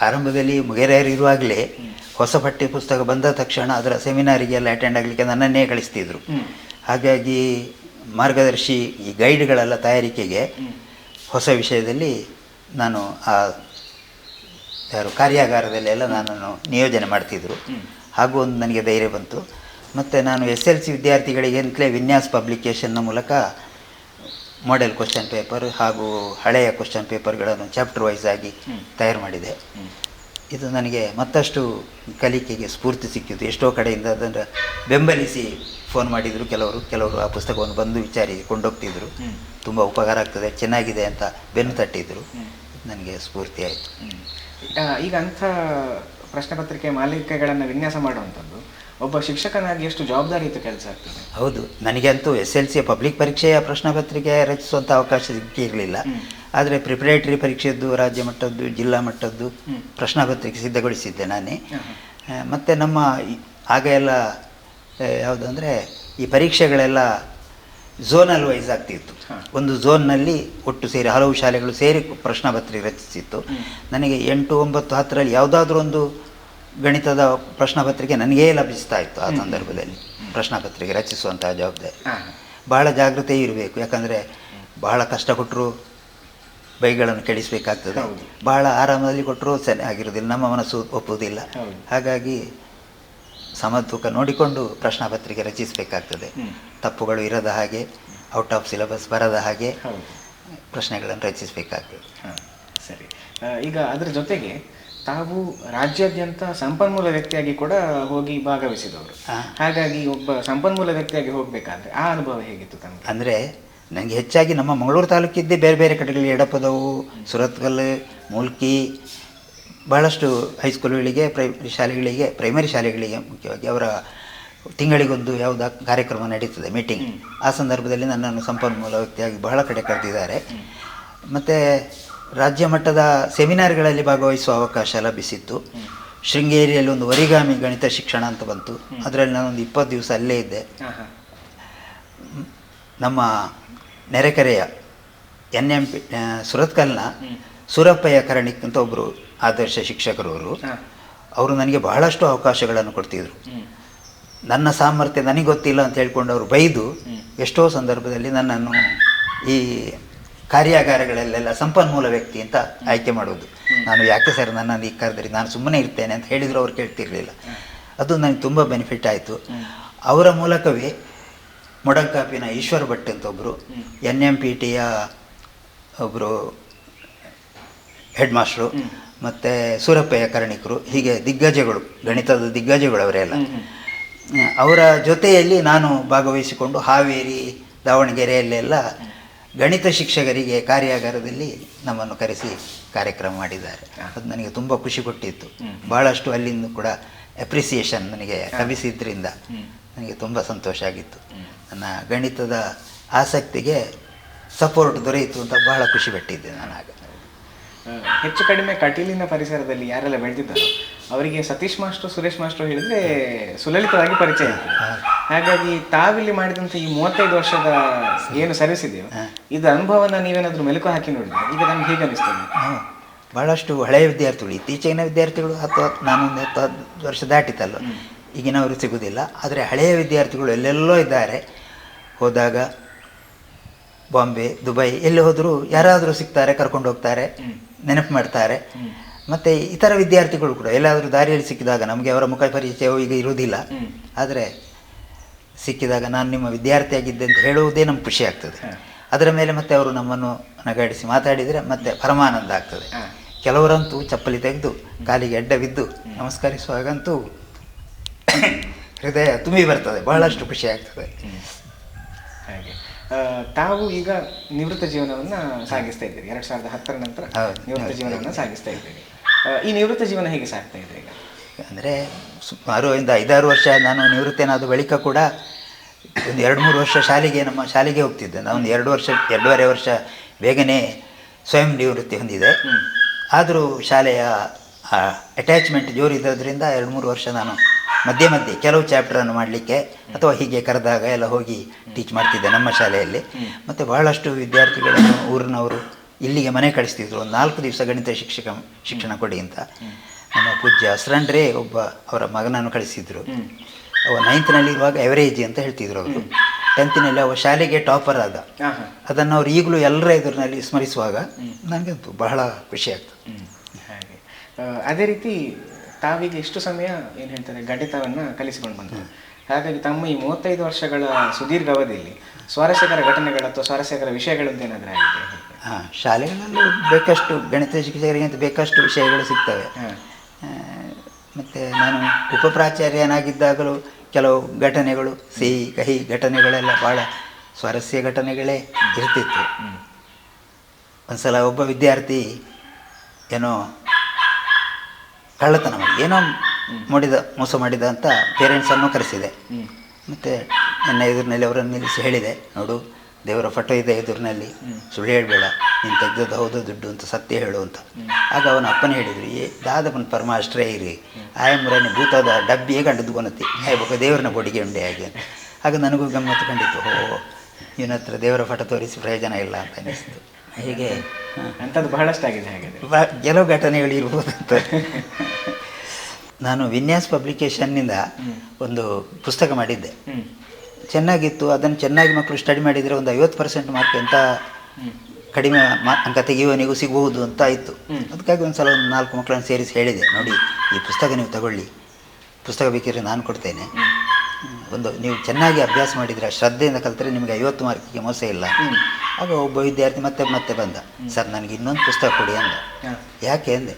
ಆರಂಭದಲ್ಲಿ ಮುಗೇರೆಯರು ಇರುವಾಗಲೇ ಹೊಸ ಪಠ್ಯ ಪುಸ್ತಕ ಬಂದ ತಕ್ಷಣ ಅದರ ಸೆಮಿನಾರಿಗೆಲ್ಲ ಅಟೆಂಡ್ ಆಗಲಿಕ್ಕೆ ನನ್ನನ್ನೇ ಕಳಿಸ್ತಿದ್ರು. ಹಾಗಾಗಿ ಮಾರ್ಗದರ್ಶಿ ಈ ಗೈಡ್ಗಳೆಲ್ಲ ತಯಾರಿಕೆಗೆ. ಹೊಸ ವಿಷಯದಲ್ಲಿ ನಾನು ಆ ಯಾರು ಕಾರ್ಯಾಗಾರದಲ್ಲಿ ಎಲ್ಲ ನನ್ನನ್ನು ನಿಯೋಜನೆ ಮಾಡ್ತಿದ್ರು. ಹಾಗೂ ಒಂದು ನನಗೆ ಧೈರ್ಯ ಬಂತು. ಮತ್ತು ನಾನು ಎಸ್ ಎಲ್ ಸಿ ವಿದ್ಯಾರ್ಥಿಗಳಿಗೆ ಅಂತಲೇ ವಿನ್ಯಾಸ್ ಪಬ್ಲಿಕೇಶನ್ನ ಮೂಲಕ ಮಾಡೆಲ್ ಕ್ವಶನ್ ಪೇಪರ್ ಹಾಗೂ ಹಳೆಯ ಕ್ವಶನ್ ಪೇಪರ್ಗಳನ್ನು ಚಾಪ್ಟರ್ ವೈಸ್ ಆಗಿ. ತಯಾರು ಮಾಡಿದೆ. ಇದು ನನಗೆ ಮತ್ತಷ್ಟು ಕಲಿಕೆಗೆ ಸ್ಫೂರ್ತಿ ಸಿಕ್ಕಿತು ಎಷ್ಟೋ ಕಡೆಯಿಂದ ಅದನ್ನು ಬೆಂಬಲಿಸಿ ಫೋನ್ ಮಾಡಿದರು ಕೆಲವರು. ಕೆಲವರು ಆ ಪುಸ್ತಕವನ್ನು ಬಂದು ವಿಚಾರಿ ಕೊಂಡೋಗ್ತಿದ್ರು. ತುಂಬ ಉಪಕಾರ ಆಗ್ತದೆ. ಚೆನ್ನಾಗಿದೆ ಅಂತ ಬೆನ್ನು ತಟ್ಟಿದ್ರು. ನನಗೆ ಸ್ಫೂರ್ತಿ ಆಯಿತು. ಈಗ ಅಂಥ ಪ್ರಶ್ನೆ ಪತ್ರಿಕೆ ಮಾಲಿಕೆಗಳನ್ನು ವಿನ್ಯಾಸ ಮಾಡುವಂಥದ್ದು ಒಬ್ಬ ಶಿಕ್ಷಕನಾಗಿ ಎಷ್ಟು ಜವಾಬ್ದಾರಿಯುತ ಕೆಲಸ ಆಗ್ತದೆ? ಹೌದು ನನಗಂತೂ ಎಸ್ ಎಲ್ ಸಿಯ ಪಬ್ಲಿಕ್ ಪರೀಕ್ಷೆಯ ಪ್ರಶ್ನೆ ಪತ್ರಿಕೆ ರಚಿಸುವಂಥ ಅವಕಾಶ ಸಿಕ್ಕಿರಲಿಲ್ಲ. ಆದರೆ ಪ್ರಿಪರೇಟರಿ ಪರೀಕ್ಷೆದ್ದು ರಾಜ್ಯ ಮಟ್ಟದ್ದು ಜಿಲ್ಲಾ ಮಟ್ಟದ್ದು ಪ್ರಶ್ನಪತ್ರಿಕೆ ಪ್ರಶ್ನೆ ಪತ್ರಿಕೆ ಸಿದ್ಧಗೊಳಿಸಿದ್ದೆ ನಾನೇ ಮತ್ತು ನಮ್ಮ ಆಗ ಎಲ್ಲ ಯಾವುದಂದರೆ ಈ ಪರೀಕ್ಷೆಗಳೆಲ್ಲ ಝೋನಲ್ ವೈಸ್ ಆಗ್ತಿತ್ತು. ಒಂದು ಝೋನ್ನಲ್ಲಿ ಒಟ್ಟು ಸೇರಿ ಹಲವು ಶಾಲೆಗಳು ಸೇರಿ ಪ್ರಶ್ನಪತ್ರಿಕೆ ರಚಿಸಿತ್ತು. ನನಗೆ ಎಂಟು ಒಂಬತ್ತು ಹತ್ತರಲ್ಲಿ ಯಾವುದಾದ್ರೂ ಒಂದು ಗಣಿತದ ಪ್ರಶ್ನೆ ಪತ್ರಿಕೆ ನನಗೇ ಲಭಿಸ್ತಾ ಇತ್ತು ಆ ಸಂದರ್ಭದಲ್ಲಿ. ಪ್ರಶ್ನಪತ್ರಿಕೆ ರಚಿಸುವಂತಹ ಜವಾಬ್ದಾರಿ. ಬಹಳ ಜಾಗೃತೆ ಇರಬೇಕು. ಯಾಕಂದರೆ ಬಹಳ ಕಷ್ಟ ಕೊಟ್ಟರು ಬೈಗಳನ್ನು ಕೆಡಿಸಬೇಕಾಗ್ತದೆ. ಬಹಳ ಆರಾಮದಲ್ಲಿ ಕೊಟ್ಟರು ಆಗಿರೋದಿಲ್ಲ ನಮ್ಮ ಮನಸ್ಸು ಒಪ್ಪುವುದಿಲ್ಲ. ಹಾಗಾಗಿ ಸಮತೂಕ ನೋಡಿಕೊಂಡು ಪ್ರಶ್ನಪತ್ರಿಕೆ ರಚಿಸಬೇಕಾಗ್ತದೆ. ತಪ್ಪುಗಳು ಇರದ ಹಾಗೆ ಔಟ್ ಆಫ್ ಸಿಲೆಬಸ್ ಬರದ ಹಾಗೆ ಪ್ರಶ್ನೆಗಳನ್ನು ರಚಿಸಬೇಕಾಗ್ತದೆ. ಸರಿ. ಈಗ ಅದರ ಜೊತೆಗೆ ತಾವು ರಾಜ್ಯಾದ್ಯಂತ ಸಂಪನ್ಮೂಲ ವ್ಯಕ್ತಿಯಾಗಿ ಕೂಡ ಹೋಗಿ ಭಾಗವಹಿಸಿದವರು. ಹಾಗಾಗಿ ಒಬ್ಬ ಸಂಪನ್ಮೂಲ ವ್ಯಕ್ತಿಯಾಗಿ ಹೋಗಬೇಕಾದ್ರೆ ಆ ಅನುಭವ ಹೇಗಿತ್ತು ತಮಗೆ? ಅಂದರೆ ನನಗೆ ಹೆಚ್ಚಾಗಿ ನಮ್ಮ ಮಂಗಳೂರು ತಾಲೂಕಿದ್ದೇ ಬೇರೆ ಬೇರೆ ಕಡೆಗಳಲ್ಲಿ ಎಡಪದವು ಸುರತ್ಕಲ್ ಮೂಲ್ಕಿ ಭಾಳಷ್ಟು ಹೈಸ್ಕೂಲ್ಗಳಿಗೆ ಪ್ರೈಮರಿ ಶಾಲೆಗಳಿಗೆ ಪ್ರೈಮರಿ ಶಾಲೆಗಳಿಗೆ ಮುಖ್ಯವಾಗಿ ಅವರ ತಿಂಗಳಿಗೊಂದು ಯಾವುದ ಕಾರ್ಯಕ್ರಮ ನಡೀತದೆ ಮೀಟಿಂಗ್ ಆ ಸಂದರ್ಭದಲ್ಲಿ ನನ್ನನ್ನು ಸಂಪನ್ಮೂಲ ವ್ಯಕ್ತಿಯಾಗಿ ಬಹಳ ಕಡೆ ಕರೆದಿದ್ದಾರೆ. ಮತ್ತು ರಾಜ್ಯ ಮಟ್ಟದ ಸೆಮಿನಾರ್ಗಳಲ್ಲಿ ಭಾಗವಹಿಸುವ ಅವಕಾಶ ಲಭಿಸಿತ್ತು. ಶೃಂಗೇರಿಯಲ್ಲಿ ಒಂದು ವರಿಗಾಮಿ ಗಣಿತ ಶಿಕ್ಷಣ ಅಂತ ಬಂತು ಅದರಲ್ಲಿ ನಾನೊಂದು ಇಪ್ಪತ್ತು ದಿವಸ ಅಲ್ಲೇ ಇದ್ದೆ. ನಮ್ಮ ನೆರೆಕೆರೆಯ ಎನ್ ಎಂ ಪಿ ಸುರತ್ಕಲ್ನ. ಸೂರಪ್ಪಯ್ಯ ಕರಣಿಕ್ ಅಂತ ಒಬ್ಬರು ಆದರ್ಶ ಶಿಕ್ಷಕರು ಅವರು ಅವರು ನನಗೆ ಬಹಳಷ್ಟು ಅವಕಾಶಗಳನ್ನು ಕೊಡ್ತಿದ್ರು. ನನ್ನ ಸಾಮರ್ಥ್ಯ ನನಗೆ ಗೊತ್ತಿಲ್ಲ ಅಂತ ಹೇಳ್ಕೊಂಡು ಅವರು ಬೈದು ಎಷ್ಟೋ ಸಂದರ್ಭದಲ್ಲಿ ನನ್ನನ್ನು ಈ ಕಾರ್ಯಾಗಾರಗಳಲ್ಲೆಲ್ಲ ಸಂಪನ್ಮೂಲ ವ್ಯಕ್ತಿ ಅಂತ ಆಯ್ಕೆ ಮಾಡೋದು. ನಾನು ಯಾಕೆ ಸರ್ ನನ್ನನ್ನು ಈ ಕರೆದ್ರಿ ನಾನು ಸುಮ್ಮನೆ ಇರ್ತೇನೆ ಅಂತ ಹೇಳಿದ್ರು ಅವ್ರು ಕೇಳ್ತಿರ್ಲಿಲ್ಲ. ಅದು ನನಗೆ ತುಂಬ ಬೆನಿಫಿಟ್ ಆಯಿತು. ಅವರ ಮೂಲಕವೇ ಮೊಡಂಕಾಪಿನ ಈಶ್ವರ್ ಭಟ್ ಅಂತ ಒಬ್ಬರು. ಎನ್ ಎಂ ಪಿ ಟಿಯ ಒಬ್ಬರು ಹೆಡ್ ಮಾಸ್ಟ್ರು. ಮತ್ತು ಸೂರಪ್ಪಯ್ಯ ಕರ್ಣಿಕರು ಹೀಗೆ ದಿಗ್ಗಜಗಳು ಗಣಿತದ ದಿಗ್ಗಜಗಳು ಅವರೆಲ್ಲ. ಅವರ ಜೊತೆಯಲ್ಲಿ ನಾನು ಭಾಗವಹಿಸಿಕೊಂಡು ಹಾವೇರಿ ದಾವಣಗೆರೆಯಲ್ಲೆಲ್ಲ ಗಣಿತ ಶಿಕ್ಷಕರಿಗೆ ಕಾರ್ಯಾಗಾರದಲ್ಲಿ ನಮ್ಮನ್ನು ಕರೆಸಿ ಕಾರ್ಯಕ್ರಮ ಮಾಡಿದ್ದಾರೆ. ಅದು ನನಗೆ ತುಂಬ ಖುಷಿ ಕೊಟ್ಟಿತ್ತು. ಬಹಳಷ್ಟು ಭಾಳಷ್ಟು ಅಲ್ಲಿಂದ ಕೂಡ ಅಪ್ರಿಸಿಯೇಷನ್ ನನಗೆ ಲಭಿಸಿದ್ರಿಂದ. ನನಗೆ ತುಂಬ ಸಂತೋಷ ಆಗಿತ್ತು. ನನ್ನ ಗಣಿತದ ಆಸಕ್ತಿಗೆ ಸಪೋರ್ಟ್ ದೊರೆಯಿತು ಅಂತ ಬಹಳ ಖುಷಿಪಟ್ಟಿದ್ದೆ ನಾನು ಆಗ ಹೆಚ್ಚು ಕಡಿಮೆ ಕಟೀಲಿನ ಪರಿಸರದಲ್ಲಿ ಯಾರೆಲ್ಲ ಬೆಳೆದಿದ್ದಾರೋ ಅವರಿಗೆ ಸತೀಶ್ ಮಾಸ್ಟರ್ ಸುರೇಶ್ ಮಾಸ್ಟರ್ ಹೇಳಿದ್ರೆ ಸುಲಲಿತವಾಗಿ ಪರಿಚಯ ಇರ್ತದೆ ಹಾಗಾಗಿ ತಾವಿಲ್ಲಿ ಮಾಡಿದಂಥ ಈ ಮೂವತ್ತೈದು ವರ್ಷದ ಏನು ಸರ್ವಿಸ್ ಇದೆಯೋ. ಇದು ಅನುಭವನ ನೀವೇನಾದ್ರೂ ಮೆಲುಕು ಹಾಕಿ ನೋಡಿದ್ರೆ ಈಗ ನಮ್ಗೆ ಹೇಗೆ ಅನಿಸ್ತದೆ ಹ್ಮ್. ಭಾಳಷ್ಟು ಹಳೆಯ ವಿದ್ಯಾರ್ಥಿಗಳು ಇತ್ತೀಚಿನ ವಿದ್ಯಾರ್ಥಿಗಳು ಹತ್ತು ಹತ್ತು ನಾನೊಂದು ಹತ್ತು ಹತ್ತು ವರ್ಷ ದಾಟಿತಲ್ಲ. ಈಗಿನವರು ಸಿಗುವುದಿಲ್ಲ ಆದರೆ ಹಳೆಯ ವಿದ್ಯಾರ್ಥಿಗಳು ಎಲ್ಲೆಲ್ಲೋ ಇದ್ದಾರೆ ಹೋದಾಗ ಬಾಂಬೆ ದುಬೈ ಎಲ್ಲಿ ಹೋದರೂ ಯಾರಾದರೂ ಸಿಗ್ತಾರೆ ಕರ್ಕೊಂಡು ಹೋಗ್ತಾರೆ. ನೆನಪು ಮಾಡ್ತಾರೆ. ಮತ್ತು ಇತರ ವಿದ್ಯಾರ್ಥಿಗಳು ಕೂಡ ಎಲ್ಲಾದರೂ ದಾರಿಯಲ್ಲಿ ಸಿಕ್ಕಿದಾಗ ನಮಗೆ ಅವರ ಮುಖ ಪರಿಚಯವು ಈಗ ಇರುವುದಿಲ್ಲ. ಆದರೆ ಸಿಕ್ಕಿದಾಗ ನಾನು ನಿಮ್ಮ ವಿದ್ಯಾರ್ಥಿಯಾಗಿದ್ದೆ ಅಂತ ಹೇಳುವುದೇ ನಮ್ಗೆ ಖುಷಿ ಆಗ್ತದೆ. ಅದರ ಮೇಲೆ ಮತ್ತೆ ಅವರು ನಮ್ಮನ್ನು ನಗಾಡಿಸಿ ಮಾತಾಡಿದರೆ ಮತ್ತೆ ಪರಮಾನಂದ ಆಗ್ತದೆ. ಕೆಲವರಂತೂ ಚಪ್ಪಲಿ ತೆಗೆದು ಕಾಲಿಗೆ ಅಡ್ಡ ಬಿದ್ದು ನಮಸ್ಕರಿಸುವಾಗಂತೂ ಹೃದಯ ತುಂಬಿ ಬರ್ತದೆ. ಬಹಳಷ್ಟು ಖುಷಿ ಆಗ್ತದೆ. ಹಾಗೆ. ತಾವು ಈಗ ನಿವೃತ್ತ ಜೀವನವನ್ನ ಸಾಗಿಸ್ತಾ ಇದ್ದೀರಿ. ಎರಡು ಸಾವಿರದ ಹತ್ತರ ನಂತರ ನಿವೃತ್ತ. ಜೀವನವನ್ನ ಸಾಗಿಸ್ತಾ ಇದ್ದೀರಿ. ಈ ನಿವೃತ್ತ ಜೀವನ ಹೇಗೆ ಸಾಗ್ತಾ ಇದೆ ಈಗ? ಅಂದರೆ ಸುಮಾರು ಒಂದು ಐದಾರು ವರ್ಷ ನಾನು ನಿವೃತ್ತನಾದ ಬಳಿಕ ಕೂಡ ಒಂದು ಎರಡು ಮೂರು ವರ್ಷ ಶಾಲೆಗೆ ನಮ್ಮ ಶಾಲೆಗೆ ಹೋಗ್ತಿದ್ದೆ. ನಾನು ಒಂದು ಎರಡು ವರ್ಷ ಎರಡೂವರೆ ವರ್ಷ ಬೇಗನೆ ಸ್ವಯಂ ನಿವೃತ್ತಿ ಹೊಂದಿದೆ. ಆದರೂ ಶಾಲೆಯ ಅಟ್ಯಾಚ್ಮೆಂಟ್ ಜೋರಿದ್ದರಿಂದ ಎರಡು ಮೂರು ವರ್ಷ ನಾನು ಮಧ್ಯೆ ಮಧ್ಯೆ ಕೆಲವು ಚಾಪ್ಟರನ್ನು ಮಾಡಲಿಕ್ಕೆ ಅಥವಾ ಹೀಗೆ ಕರೆದಾಗ ಎಲ್ಲ ಹೋಗಿ ಟೀಚ್ ಮಾಡ್ತಿದ್ದೆ ನಮ್ಮ ಶಾಲೆಯಲ್ಲಿ. ಮತ್ತು ಬಹಳಷ್ಟು ವಿದ್ಯಾರ್ಥಿಗಳನ್ನು ಊರಿನವರು ಇಲ್ಲಿಗೆ ಮನೆ ಕಳಿಸ್ತಿದ್ರು. ಒಂದು ನಾಲ್ಕು ದಿವಸ ಗಣಿತ ಶಿಕ್ಷಕ ಶಿಕ್ಷಣ ಕೊಡಿ ಅಂತ. ನಮ್ಮ ಪೂಜ್ಯ ಹಸ್ರಂಡ್ರೆ ಒಬ್ಬ ಅವರ ಮಗನನ್ನು ಕಳಿಸಿದ್ರು. ಅವ ನೈನ್ತ್ನಲ್ಲಿ ಇರುವಾಗ ಎವರೇಜ್ ಅಂತ ಹೇಳ್ತಿದ್ರು ಅವರು. ಟೆಂತಿನಲ್ಲಿ ಅವ ಶಾಲೆಗೆ ಟಾಪರ್ ಆದ. ಅದನ್ನು ಅವ್ರು ಈಗಲೂ ಎಲ್ಲರ ಎದುರಿನಲ್ಲಿ ಸ್ಮರಿಸುವಾಗ ನನಗೆ ಬಹಳ ಖುಷಿ ಆಗ್ತದೆ. ಹಾಗೆ. ಅದೇ ರೀತಿ ತಾವೀಗ ಎಷ್ಟು ಸಮಯ ಏನು ಹೇಳ್ತಾರೆ ಗಣಿತವನ್ನು ಕಲಿಸಿಕೊಂಡು ಬಂದರು ಹಾಗಾಗಿ ತಮ್ಮ ಈ ಮೂವತ್ತೈದು ವರ್ಷಗಳ ಸುದೀರ್ಘ ಅವಧಿಯಲ್ಲಿ ಸ್ವಾರಸ್ಯಕರ ಘಟನೆಗಳು ಅಥವಾ ಸ್ವಾರಸ್ಯಕರ ವಿಷಯಗಳು ಏನಾದರೂ ಆಗಿದೆ? ಹಾಂ ಶಾಲೆಗಳಲ್ಲಿ ಬೇಕಷ್ಟು ಗಣಿತ ಶಿಕ್ಷಕರಿಗೆ ಅಂತ ಬೇಕಷ್ಟು ವಿಷಯಗಳು ಸಿಗ್ತವೆ. ಮತ್ತು ನಾನು ಉಪಪ್ರಾಚಾರ್ಯನಾಗಿದ್ದಾಗಲೂ ಕೆಲವು ಘಟನೆಗಳು ಸಿಹಿ ಕಹಿ ಘಟನೆಗಳೆಲ್ಲ ಭಾಳ ಸ್ವಾರಸ್ಯ ಘಟನೆಗಳೇ ಇರ್ತಿತ್ತು. ಒಂದು ಸಲ ಒಬ್ಬ ವಿದ್ಯಾರ್ಥಿ ಏನೋ ಕಳ್ಳತನ ಮಾಡಿ ಏನೋ ಮಾಡಿದ ಮೋಸ ಮಾಡಿದ ಅಂತ ಪೇರೆಂಟ್ಸನ್ನು ಕರೆಸಿದೆ. ಮತ್ತು ನನ್ನ ಎದುರಿನಲ್ಲಿ ಅವರನ್ನು ನಿಲ್ಲಿಸಿ ಹೇಳಿದೆ. ನೋಡು ದೇವರ ಫೋಟೋ ಇದೆ ಎದುರಿನಲ್ಲಿ. ಸುಳ್ಳು ಹೇಳಬೇಡ. ನೀನು ತೆಗೆದದ್ದು ಹೌದು ದುಡ್ಡು ಅಂತ ಸತ್ಯ ಹೇಳು ಅಂತ. ಆಗ ಅವನ ಅಪ್ಪನೇ ಹೇಳಿದರು ಏ ದಾದಪ್ಪನ ಪರಮ ಅಷ್ಟೇ ಇರಿ ಆಯಮ್ಮರನೆ ಭೂತದ ಡಬ್ಬಿಯೇ ಕಂಡದ್ದು ಕೊನತಿ ಆಯ್ಬೇಕು ದೇವರನ್ನ ಬೊಡಿಗೆ ಉಂಡೆ ಹಾಗೆ. ಆಗ ನನಗೂ ಗಮ್ಮತ್ತು ಕಂಡಿತ್ತು ಓ ಇವನತ್ರ ದೇವರ ಫೋಟೋ ತೋರಿಸಿ ಪ್ರಯೋಜನ ಇಲ್ಲ ಅಂತ ಅನ್ನಿಸ್ತು. ಹೀಗೆ. ಅಂಥದ್ದು ಬಹಳಷ್ಟು ಆಗಿದೆ ಹಾಗೆ ಕೆಲವು ಘಟನೆಗಳು ಇರ್ಬೋದು ಅಂತ. ನಾನು ವಿನ್ಯಾಸ್ ಪಬ್ಲಿಕೇಶನ್ನಿಂದ ಒಂದು ಪುಸ್ತಕ ಮಾಡಿದ್ದೆ. ಚೆನ್ನಾಗಿತ್ತು ಅದನ್ನು ಚೆನ್ನಾಗಿ ಮಕ್ಕಳು ಸ್ಟಡಿ ಮಾಡಿದರೆ ಒಂದು ಐವತ್ತು ಪರ್ಸೆಂಟ್ ಮಾರ್ಕ್ ಎಂಥ ಕಡಿಮೆ ಅಂಕ ತೆಗೆಯುವನಿಗೂ ಸಿಗಬಹುದು ಅಂತ ಇತ್ತು ಅದಕ್ಕಾಗಿ ಒಂದು ಸಲ ಒಂದು ನಾಲ್ಕು ಮಕ್ಕಳನ್ನು ಸೇರಿಸಿ ಹೇಳಿದೆ ನೋಡಿ ಈ ಪುಸ್ತಕ ನೀವು ತಗೊಳ್ಳಿ. ಪುಸ್ತಕ ಬೇಕಿದ್ರೆ ನಾನು ಕೊಡ್ತೇನೆ. ಒಂದು ನೀವು ಚೆನ್ನಾಗಿ ಅಭ್ಯಾಸ ಮಾಡಿದರೆ ಶ್ರದ್ಧೆಯಿಂದ ಕಲಿತರೆ ನಿಮಗೆ ಐವತ್ತು ಮಾರ್ಕಿಗೆ ಮೋಸ ಇಲ್ಲ. ಆಗ ಒಬ್ಬ ವಿದ್ಯಾರ್ಥಿ ಮತ್ತೆ ಮತ್ತೆ ಬಂದ ಸರ್ ನನಗೆ ಇನ್ನೊಂದು ಪುಸ್ತಕ ಕೊಡಿ ಅಂದ. ಯಾಕೆ ಅಂದೆ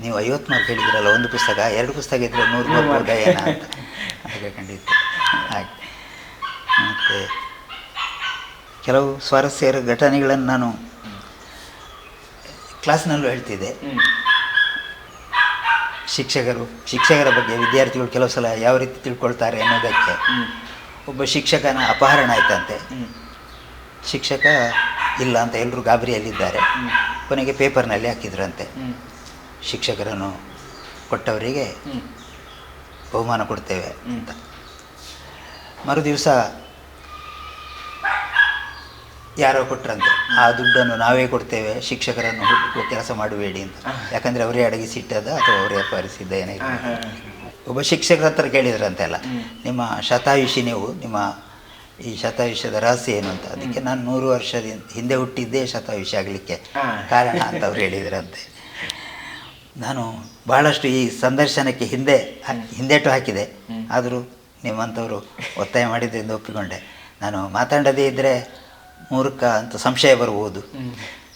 ನೀವು ಐವತ್ತು ಮಾರ್ಕ್ ಹೇಳಿದ್ರಲ್ಲ ಒಂದು ಪುಸ್ತಕ ಎರಡು ಪುಸ್ತಕ ಇದ್ದರೆ ನೂರು ಮಾರ್ಕ್ ಏನ ಅಂತ. ಹಾಗೆ ಖಂಡಿತ ಹಾಗೆ. ಮತ್ತು ಕೆಲವು ಸ್ವಾರಸ್ಯ ಘಟನೆಗಳನ್ನು ನಾನು ಕ್ಲಾಸ್ನಲ್ಲೂ ಹೇಳ್ತಿದ್ದೆ. ಶಿಕ್ಷಕರು ಶಿಕ್ಷಕರ ಬಗ್ಗೆ ವಿದ್ಯಾರ್ಥಿಗಳು ಕೆಲವು ಸಲ ಯಾವ ರೀತಿ ತಿಳ್ಕೊಳ್ತಾರೆ ಅನ್ನೋದಕ್ಕೆ ಒಬ್ಬ ಶಿಕ್ಷಕನ ಅಪಹರಣ ಆಯ್ತಂತೆ. ಶಿಕ್ಷಕ ಇಲ್ಲ ಅಂತ ಎಲ್ಲರೂ ಗಾಬರಿಯಲ್ಲಿದ್ದಾರೆ. ಕೊನೆಗೆ ಪೇಪರ್ನಲ್ಲಿ ಹಾಕಿದ್ರಂತೆ. ಶಿಕ್ಷಕರನ್ನು ಕೊಟ್ಟವರಿಗೆ ಬಹುಮಾನ ಕೊಡ್ತೇವೆ ಅಂತ. ಮರುದಿವಸ ಯಾರೋ ಕೊಟ್ರಂತೆ. ಆ ದುಡ್ಡನ್ನು ನಾವೇ ಕೊಡ್ತೇವೆ ಶಿಕ್ಷಕರನ್ನು ಹುಡುಕುವ ಕೆಲಸ ಮಾಡಬೇಡಿ ಅಂತ. ಯಾಕಂದರೆ ಅವರೇ ಅಡಗಿಸಿಟ್ಟದ ಅಥವಾ ಅವರೇ ಅಪಹರಿಸಿದ್ದ ಹಾಂ ಒಬ್ಬ ಶಿಕ್ಷಕರ ಹತ್ರ ಕೇಳಿದ್ರಂತೆ ಅಲ್ಲ. ನಿಮ್ಮ ಶತಾಯುಷಿ ನೀವು ನಿಮ್ಮ ಈ ಶತಾಯುಷ್ಯದ ರಹಸ್ಯ ಏನು ಅಂತ. ಅದಕ್ಕೆ ನಾನು ನೂರು ವರ್ಷದ ಹಿಂದೆ ಹುಟ್ಟಿದ್ದೇ ಶತಾಯುಷ್ಯ ಆಗಲಿಕ್ಕೆ ಕಾರಣ ಅಂತ ಅವ್ರು ಹೇಳಿದ್ರಂತೆ. ನಾನು ಬಹಳಷ್ಟು ಈ ಸಂದರ್ಶನಕ್ಕೆ ಹಿಂದೆ ಹಿಂದೇಟು ಹಾಕಿದೆ. ಆದರೂ ನಿಮ್ಮಂಥವರು ಒತ್ತಾಯ ಮಾಡಿದ್ರಿಂದ ಒಪ್ಪಿಕೊಂಡೆ. ನಾನು ಮಾತಾಡದೇ ಇದ್ದರೆ ಮೂರ್ಖ ಅಂತ ಸಂಶಯ ಬರ್ಬೋದು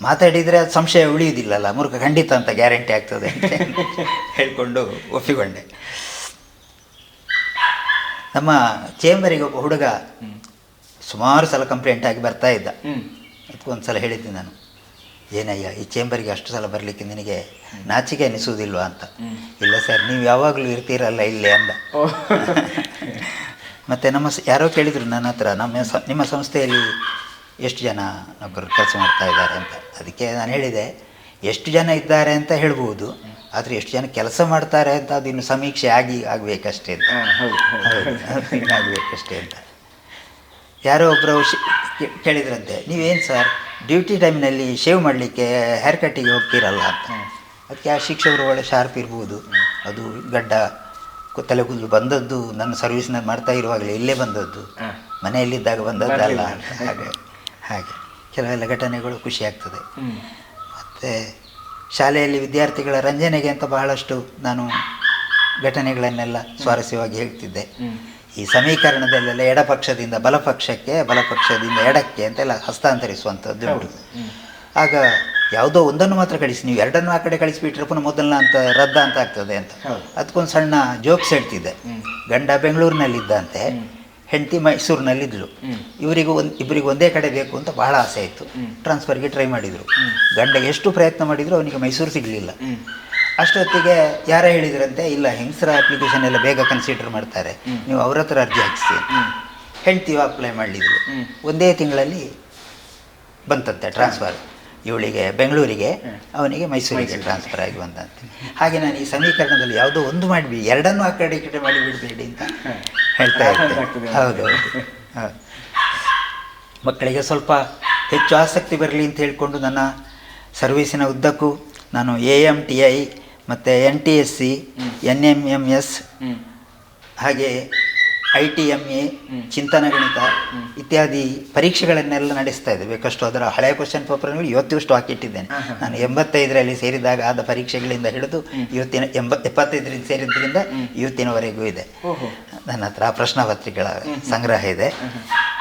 ಮಾತಾಡಿದರೆ ಅದು ಸಂಶಯ ಉಳಿಯುವುದಿಲ್ಲಲ್ಲ. ಮೂರ್ಖ ಖಂಡಿತ ಅಂತ ಗ್ಯಾರಂಟಿ ಆಗ್ತದೆ ಅಂತ ಹೇಳ್ಕೊಂಡು ಒಪ್ಪಿಕೊಂಡೆ. ನಮ್ಮ ಚೇಂಬರಿಗೆ ಒಬ್ಬ ಹುಡುಗ ಸುಮಾರು ಸಲ ಕಂಪ್ಲೇಂಟ್ ಆಗಿ ಬರ್ತಾ ಇದ್ದ. ಅದಕ್ಕೊಂದು ಸಲ ಹೇಳಿದ್ದೆ ನಾನು. ಏನಯ್ಯ ಈ ಚೇಂಬರಿಗೆ ಅಷ್ಟು ಸಲ ಬರಲಿಕ್ಕೆ ನಿನಗೆ ನಾಚಿಕೆ ಅನಿಸುವುದಿಲ್ವಾ ಅಂತ. ಇಲ್ಲ ಸರ್ ನೀವು ಯಾವಾಗಲೂ ಇರ್ತೀರಲ್ಲ ಇಲ್ಲಿ ಅಂದ ಮತ್ತು ನಮ್ಮ ಸ- ಯಾರೋ ಕೇಳಿದರು ನನ್ನ ಹತ್ರ ನಮ್ಮ ನಿಮ್ಮ ಸಂಸ್ಥೆಯಲ್ಲಿ ಎಷ್ಟು ಜನ ಒಬ್ಬರು ಕೆಲಸ ಮಾಡ್ತಾ ಇದ್ದಾರೆ ಅಂತ. ಅದಕ್ಕೆ ನಾನು ಹೇಳಿದೆ ಎಷ್ಟು ಜನ ಇದ್ದಾರೆ ಅಂತ ಹೇಳ್ಬೋದು ಆದರೆ ಎಷ್ಟು ಜನ ಕೆಲಸ ಮಾಡ್ತಾರೆ ಅಂತ ಅದು ಇನ್ನು ಸಮೀಕ್ಷೆ ಆಗಿ ಆಗಬೇಕಷ್ಟೇ ಅಂತ. ಹೌದು ಹೌದು. ಹೌದು ಆಗಬೇಕಷ್ಟೇ ಅಂತ. ಯಾರೋ ಒಬ್ಬರು ಕೇಳಿದ್ರಂತೆ ನೀವೇನು ಸರ್? ಡ್ಯೂಟಿ ಟೈಮ್ನಲ್ಲಿ ಶೇವ್ ಮಾಡಲಿಕ್ಕೆ ಹೇರ್ ಕಟ್ಟಿಗೆ ಹೋಗ್ತೀರಲ್ಲ ಅಂತ. ಅದಕ್ಕೆ ಆ ಶಿಕ್ಷಕರು ಒಳ್ಳೆ ಶಾರ್ಪ್ ಇರ್ಬೋದು. ಅದು ಗಡ್ಡ ತಲೆ ಕೂದಲು ಬಂದದ್ದು ನನ್ನ ಸರ್ವಿಸ್ನ ಮಾಡ್ತಾ ಇರುವಾಗಲೇ ಇಲ್ಲೇ ಬಂದದ್ದು. ಮನೆಯಲ್ಲಿದ್ದಾಗ ಬಂದದ್ದಲ್ಲ. ಹಾಗೆ ಹಾಗೆ. ಕೆಲವೆಲ್ಲ ಘಟನೆಗಳು ಖುಷಿ ಆಗ್ತದೆ. ಮತ್ತು ಶಾಲೆಯಲ್ಲಿ ವಿದ್ಯಾರ್ಥಿಗಳ ರಂಜನೆಗೆ ಅಂತ ಬಹಳಷ್ಟು ನಾನು ಘಟನೆಗಳನ್ನೆಲ್ಲ ಸ್ವಾರಸ್ಯವಾಗಿ ಹೇಳ್ತಿದ್ದೆ. ಈ ಸಮೀಕರಣದಲ್ಲೆಲ್ಲ ಎಡಪಕ್ಷದಿಂದ ಬಲಪಕ್ಷಕ್ಕೆ ಬಲಪಕ್ಷದಿಂದ ಎಡಕ್ಕೆ ಅಂತೆಲ್ಲ ಹಸ್ತಾಂತರಿಸುವಂಥದ್ದು ಉಂಟು ಆಗ ಯಾವುದೋ ಒಂದನ್ನು ಮಾತ್ರ ಕಳಿಸಿ ನೀವು ಎರಡನ್ನು ಆ ಕಡೆ ಕಳಿಸಿಬಿಟ್ರೆ ಪುನಃ ಮೊದಲನ ಅಂತ ರದ್ದ ಅಂತ ಆಗ್ತದೆ ಅಂತ. ಅದಕ್ಕೊಂದು ಸಣ್ಣ ಜೋಕ್ಸ್ ಹೇಳ್ತಿದ್ದೆ. ಗಂಡ ಬೆಂಗಳೂರಿನಲ್ಲಿದ್ದಂತೆ ಹೆಂಡತಿ ಮೈಸೂರಿನಲ್ಲಿದ್ದಳು. ಇವರಿಗೂ ಒಂದು ಇಬ್ಬರಿಗೂ ಒಂದೇ ಕಡೆ ಬೇಕು ಅಂತ ಬಹಳ ಆಸೆ ಇತ್ತು. ಟ್ರಾನ್ಸ್ಫರ್ಗೆ ಟ್ರೈ ಮಾಡಿದರು. ಗಂಡ ಎಷ್ಟು ಪ್ರಯತ್ನ ಮಾಡಿದರೂ ಅವನಿಗೆ ಮೈಸೂರು ಸಿಗಲಿಲ್ಲ. ಅಷ್ಟೊತ್ತಿಗೆ ಯಾರೋ ಹೇಳಿದ್ರಂತೆ ಇಲ್ಲ ಹೆಂಗಸರ ಅಪ್ಲಿಕೇಶನ್ ಎಲ್ಲ ಬೇಗ ಕನ್ಸಿಡರ್ ಮಾಡ್ತಾರೆ. ನೀವು ಅವ್ರ ಹತ್ರ ಅರ್ಜಿ ಹಾಕಿಸಿ. ಹೆಂಡ್ತಿಯು ಅಪ್ಲೈ ಮಾಡಿದ್ರು ಒಂದೇ ತಿಂಗಳಲ್ಲಿ ಬಂತಂತೆ ಟ್ರಾನ್ಸ್ಫರ್ ಇವಳಿಗೆ ಬೆಂಗಳೂರಿಗೆ ಅವನಿಗೆ ಮೈಸೂರಿಗೆ ಟ್ರಾನ್ಸ್ಫರ್ ಆಗಿ ಬಂದಂತೆ ಹಾಗೆ ನಾನು ಈ ಸಮೀಕರಣದಲ್ಲಿ ಯಾವುದೋ ಒಂದು ಮಾಡಿಬಿಡಿ ಎರಡನ್ನೂ ಆ ಕಡೆ ಈ ಕಡೆ ಮಾಡಿ ಬಿಡಬೇಡಿ ಅಂತ ಹೇಳ್ತಾ ಇದ್ದೆ. ಹೌದು ಹೌದು. ಮಕ್ಕಳಿಗೆ ಸ್ವಲ್ಪ ಹೆಚ್ಚು ಆಸಕ್ತಿ ಬರಲಿ ಅಂತ ಹೇಳಿಕೊಂಡು ನನ್ನ ಸರ್ವೀಸಿನ ಉದ್ದಕ್ಕೂ ನಾನು ಎ ಎಂ ಟಿ ಐ ಮತ್ತು N T S C N M M S ಹಾಗೆ ಐ ಟಿ ಎಂ ಎ ಚಿಂತನ ಗಣಿತ ಇತ್ಯಾದಿ ಪರೀಕ್ಷೆಗಳನ್ನೆಲ್ಲ ನಡೆಸ್ತಾ ಇದ್ದೆ ಬೇಕಷ್ಟು ಅದರ ಹಳೆಯ ಕ್ವಶನ್ ಪೇಪರ್ಗಳು ಸ್ಟಾಕ್ ಹಾಕಿಟ್ಟಿದ್ದೇನೆ. ನಾನು ಎಂಬತ್ತೈದರಲ್ಲಿ ಸೇರಿದಾಗ ಆದ ಪರೀಕ್ಷೆಗಳಿಂದ ಹಿಡಿದು ಇವತ್ತಿನ ಎಂಬ ಎಪ್ಪತ್ತೈದರಿಂದ ಸೇರಿದ್ರಿಂದ ಇವತ್ತಿನವರೆಗೂ ಇದೆ. ನನ್ನ ಹತ್ರ ಪ್ರಶ್ನ ಪತ್ರಿಕೆಗಳ ಸಂಗ್ರಹ ಇದೆ.